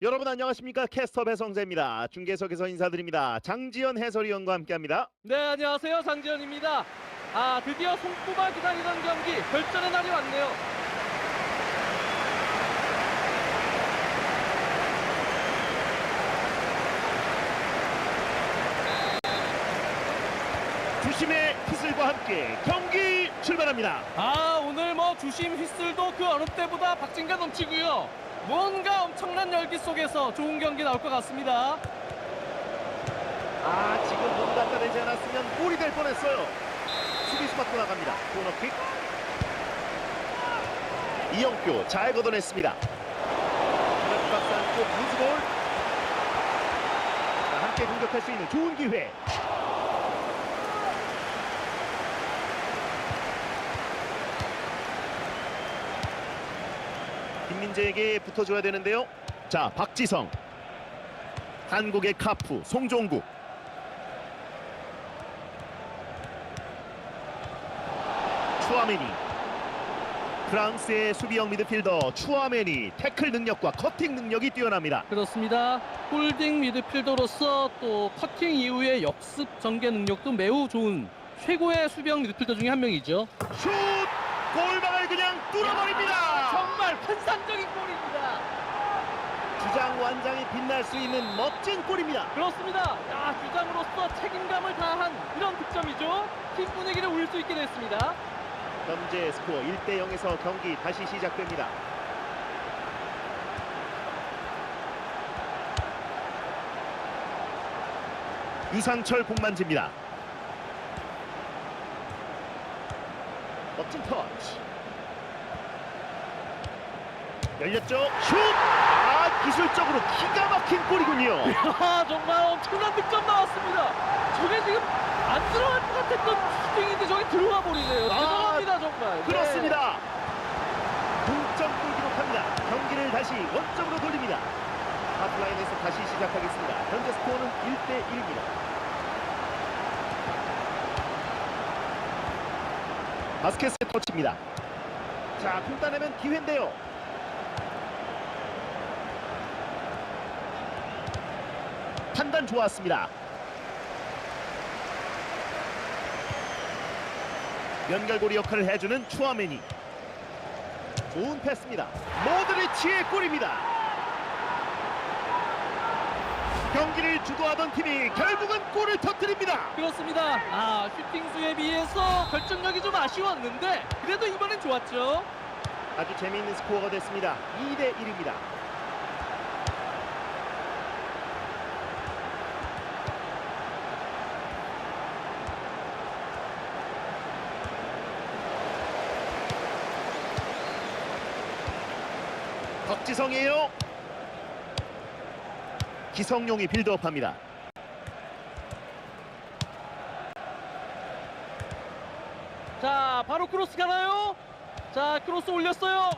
여러분 안녕하십니까 캐스터 배성재입니다. 중계석에서 인사드립니다. 장지연 해설위원과 함께합니다. 네, 안녕하세요. 장지현입니다. 아, 드디어 손꼽아 기다리던 경기 결전의 날이 왔네요. 주심의 휘슬과 함께 경기 출발합니다. 아, 오늘 뭐 주심 휘슬도 그 어느 때보다 박진감 넘치고요. 뭔가 엄청난 열기 속에서 좋은 경기 나올 것 같습니다. 아 지금 몸 갖다 대지 않았으면 골이 될 뻔했어요. 수비수 맞고 나갑니다. 코너킥. 이영표 잘 걷어냈습니다. 박스 안쪽 무즈골. 자, 함께 공격할 수 있는 좋은 기회. 김민재에게 붙어줘야 되는데요. 자, 박지성. 한국의 카프, 송종국. 추아메니. 프랑스의 수비형 미드필더 추아메니 태클 능력과 커팅 능력이 뛰어납니다. 그렇습니다. 홀딩 미드필더로서 또 커팅 이후의 역습 전개 능력도 매우 좋은 최고의 수비형 미드필더 중에 한 명이죠. 슛! 골망을 그냥 뚫어버립니다. 정말 환상적인 골입니다. 주장 완장이 빛날 수 있는 멋진 골입니다. 그렇습니다. 야, 주장으로서 책임감을 다한 이런 득점이죠. 팀 분위기를 올릴 수 있게 됐습니다. 현재 스코어 1대 0에서 경기 다시 시작됩니다. 유상철 공만집니다. 멋진 터치. 열렸죠? 슛! 아, 기술적으로 기가 막힌 골이군요. 아, 정말 엄청난 득점 나왔습니다. 저게 지금 안 들어갈 것 같았던 슈팅인데 저게 들어가 버리네요. 아, 대단합니다, 정말. 네. 그렇습니다. 동점골 기록합니다. 경기를 다시 원점으로 돌립니다. 하프라인에서 다시 시작하겠습니다. 현재 스코어는 1대 1입니다. 바스켓의 터치입니다. 자, 공 따내면 기회인데요. 판단 좋았습니다. 연결고리 역할을 해주는 추아메니 좋은 패스입니다 모드리치의 골입니다 경기를 주도하던 팀이 결국은 골을 터뜨립니다 그렇습니다. 아, 슈팅 수에 비해서 결정력이 좀 아쉬웠는데 그래도 이번엔 좋았죠. 아주 재미있는 스코어가 됐습니다 2대 1입니다 박지성이에요 기성용이 빌드업합니다 자, 바로 크로스 가나요? 자, 크로스 올렸어요.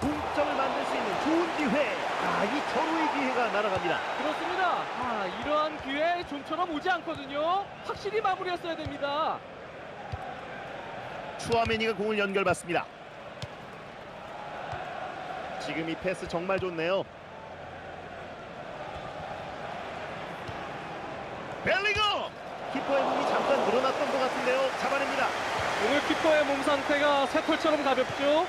동점을 만들 수 있는 좋은 기회 아 이 절호의 기회가 날아갑니다 그렇습니다. 아, 이러한 기회 좀처럼 오지 않거든요. 확실히 마무리했어야 됩니다. 추아메니가 공을 연결받습니다. 지금 이 패스 정말 좋네요. 벨링엄! 키퍼의 몸이 잠깐 늘어났던 것 같은데요. 잡아냅니다. 오늘 키퍼의 몸 상태가 새털처럼 가볍죠.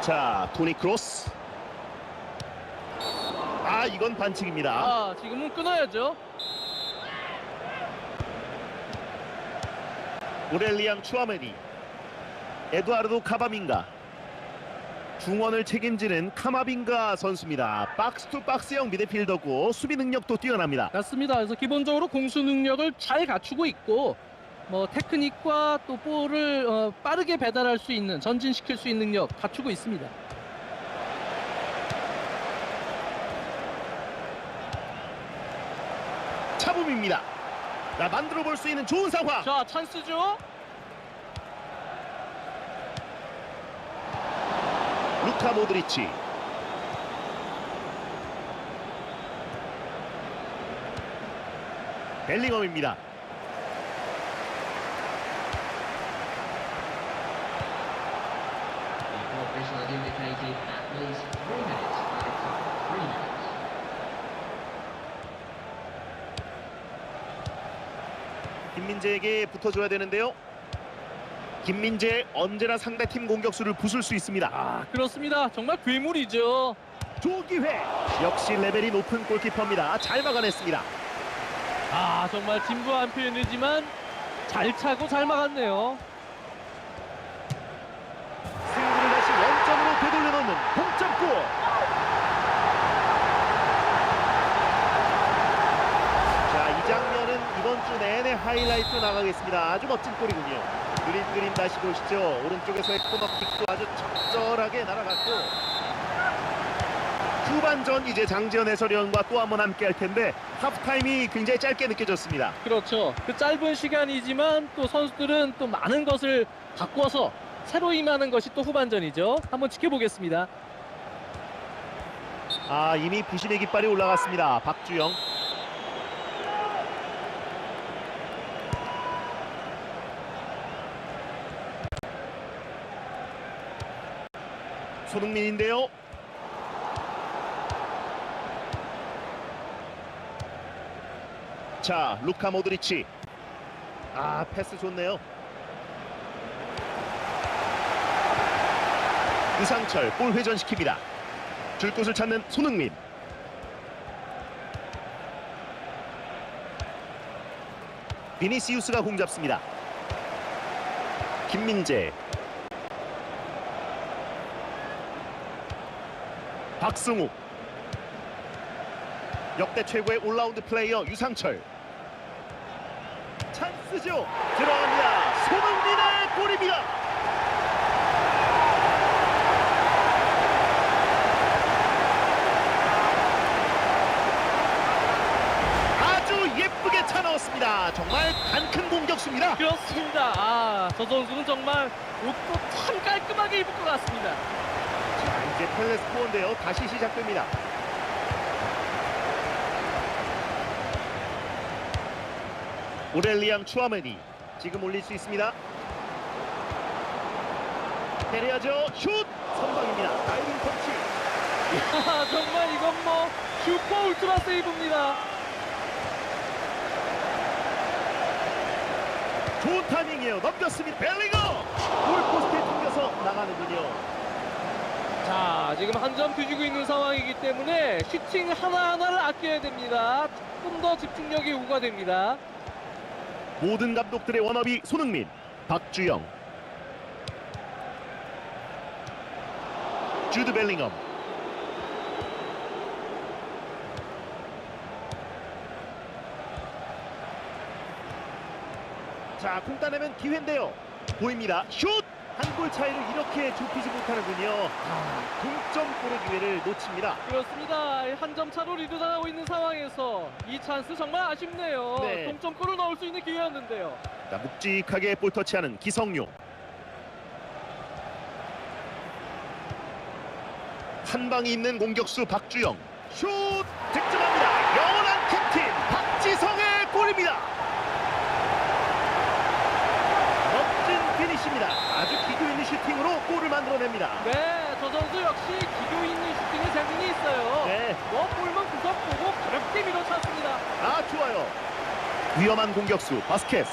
자, 토니 크로스. 아, 이건 반칙입니다. 아, 지금은 끊어야죠. 오렐리앙 추아메니. 에두아르도 카바민가. 중원을 책임지는 카마빈가 선수입니다. 박스 투 박스형 미드필더고 수비 능력도 뛰어납니다. 맞습니다. 그래서 기본적으로 공수 능력을 잘 갖추고 있고 뭐 테크닉과 또 볼을 어, 빠르게 배달할 수 있는 전진시킬 수 있는 능력 갖추고 있습니다. 차범입니다. 자, 만들어 볼 수 있는 좋은 상황. 자, 찬스죠. 루카 모드리치. 벨링엄입니다. 김민재에게 붙어줘야 되는데요. 김민재 언제나 상대팀 공격수를 부술 수 있습니다. 아 그렇습니다. 정말 괴물이죠. 조기회 역시 레벨이 높은 골키퍼입니다. 잘 막아냈습니다. 아 정말 진부한 표현이지만 잘 차고 잘 막았네요. 승부를 다시 원점으로 되돌려 놓는 동점골. 자, 이 장면은 이번 주 내내 하이라이트로 나가겠습니다. 아주 멋진 골이군요. 그림 그림 다시 보시죠. 오른쪽에서의 코너킥도 아주 적절하게 날아갔고 후반전 이제 장지현 해설위원과 또 한 번 함께 할 텐데 하프타임이 굉장히 짧게 느껴졌습니다. 그렇죠. 그 짧은 시간이지만 또 선수들은 또 많은 것을 바꿔서 새로 임하는 것이 또 후반전이죠. 한번 지켜보겠습니다. 아 이미 부심의 깃발이 올라갔습니다. 박주영. 손흥민인데요. 자 루카 모드리치. 아 패스 좋네요. 유상철 볼 회전시킵니다. 줄 곳을 찾는 손흥민. 비니시우스가 공 잡습니다. 김민재. 박승우. 역대 최고의 올라운드 플레이어 유상철. 찬스죠. 들어갑니다. 손흥민의 골입니다. 아주 예쁘게 차 넣었습니다. 정말 단큰 공격수입니다. 그렇습니다. 아, 저 선수는 정말 옷도 참 깔끔하게 입을 것 같습니다. 자, 이제 텔레스코어인데요. 다시 시작됩니다. 오렐리앙 추아메니 지금 올릴 수 있습니다. 때려야죠. 슛! 선방입니다. 다이빙 터치. 아, 정말 이건 뭐 슈퍼 울트라 세이브입니다. 좋은 타이밍이에요. 넘겼습니다. 벨링어! 골포스트에 튕겨서 나가는군요. 자, 지금 한 점 뒤지고 있는 상황이기 때문에 슈팅 하나하나를 아껴야 됩니다. 조금 더 집중력이 요구가 됩니다. 모든 감독들의 원업이 손흥민, 박주영, 주드 벨링엄. 자, 공 따내면 기회인데요. 보입니다. 슛! 한 골 차이로 이렇게 좁히지 못하는군요. 아, 동점골의 기회를 놓칩니다. 그렇습니다. 한 점 차로 리드당하고 있는 상황에서 이 찬스 정말 아쉽네요. 네. 동점골을 넣을 수 있는 기회였는데요. 자, 묵직하게 볼 터치하는 기성용. 한 방이 있는 공격수 박주영. 슛! 득점합니다. 영원한 캡틴 박지성의 골입니다. 멋진 피니시입니다. 아주 기교 있는 슈팅으로 골을 만들어냅니다. 네, 저 선수 역시 기교 있는 슈팅에 재능이 있어요. 네, 뭐 골만 구석 보고 가볍게 밀어찼습니다. 아 좋아요. 위험한 공격수 바스케스.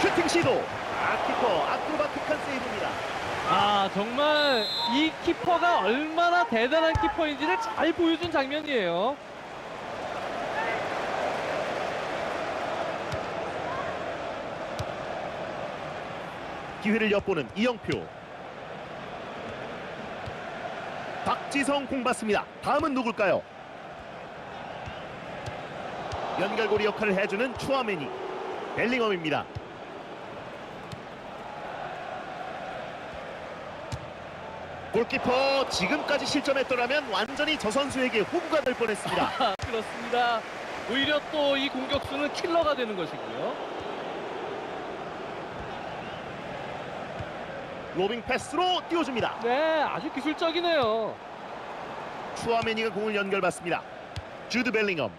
슈팅 시도. 아 키퍼 아크로바틱한 세이브입니다. 아 정말 이 키퍼가 얼마나 대단한 키퍼인지를 잘 보여준 장면이에요. 기회를 엿보는 이영표. 박지성 공 받습니다. 다음은 누굴까요? 연결고리 역할을 해주는 추아메니. 벨링엄입니다. 골키퍼 지금까지 실점했더라면 완전히 저 선수에게 호구가 될 뻔했습니다. 아, 그렇습니다. 오히려 또 이 공격수는 킬러가 되는 것이고요. 로빙 패스로 띄워줍니다. 네, 아주 기술적이네요. 추아메니가 공을 연결받습니다. 주드 벨링엄.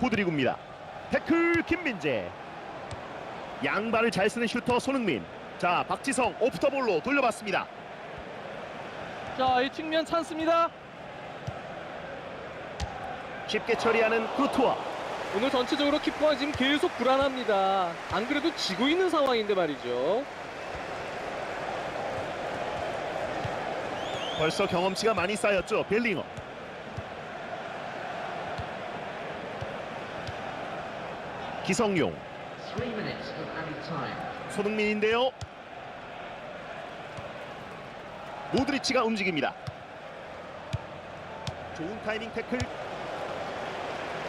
호드리구입니다. 태클 김민재. 양발을 잘 쓰는 슈터 손흥민. 자, 박지성 오프터볼로 돌려봤습니다. 자, 이 측면 찬스입니다. 쉽게 처리하는 쿠르투아. 오늘 전체적으로 키퍼가 지금 계속 불안합니다. 안 그래도 지고 있는 상황인데 말이죠. 벌써 경험치가 많이 쌓였죠. 벨링엄. 기성용. 손흥민인데요. 모드리치가 움직입니다. 좋은 타이밍 태클.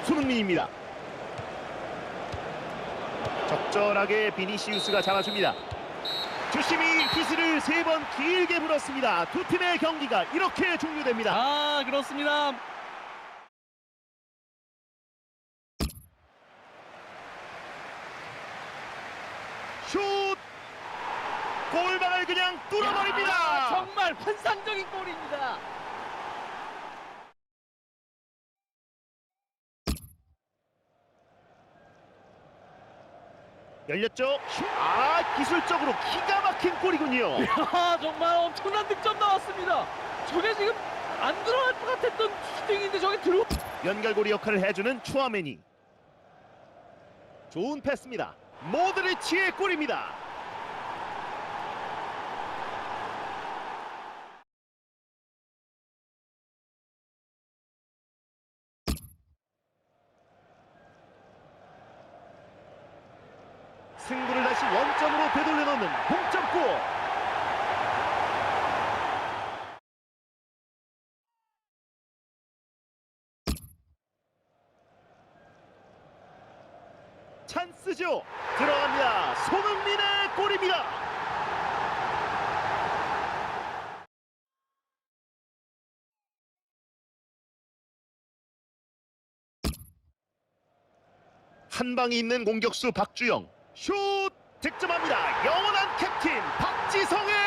손흥민입니다. 적절하게 비니시우스가 잡아줍니다. 주심이 휘슬을 세번 길게 불었습니다. 두 팀의 경기가 이렇게 종료됩니다. 아, 그렇습니다. 슛! 골망을 그냥 뚫어버립니다. 아, 정말 환상적인 골입니다. 열렸죠? 슛! 아 기술적으로 기가 막힌 골이군요. 아, 정말 엄청난 득점 나왔습니다. 저게 지금 안 들어갈 것 같았던 슈팅인데 저게 들어. 연결고리 역할을 해주는 추아메니. 좋은 패스입니다. 모드리치의 골입니다. 승부를 다시 원점으로 되돌려 놓는 동점골. 찬스죠. 들어갑니다. 손흥민의 골입니다. 한 방이 있는 공격수 박주영 슛 득점합니다. 영원한 캡틴 박지성의.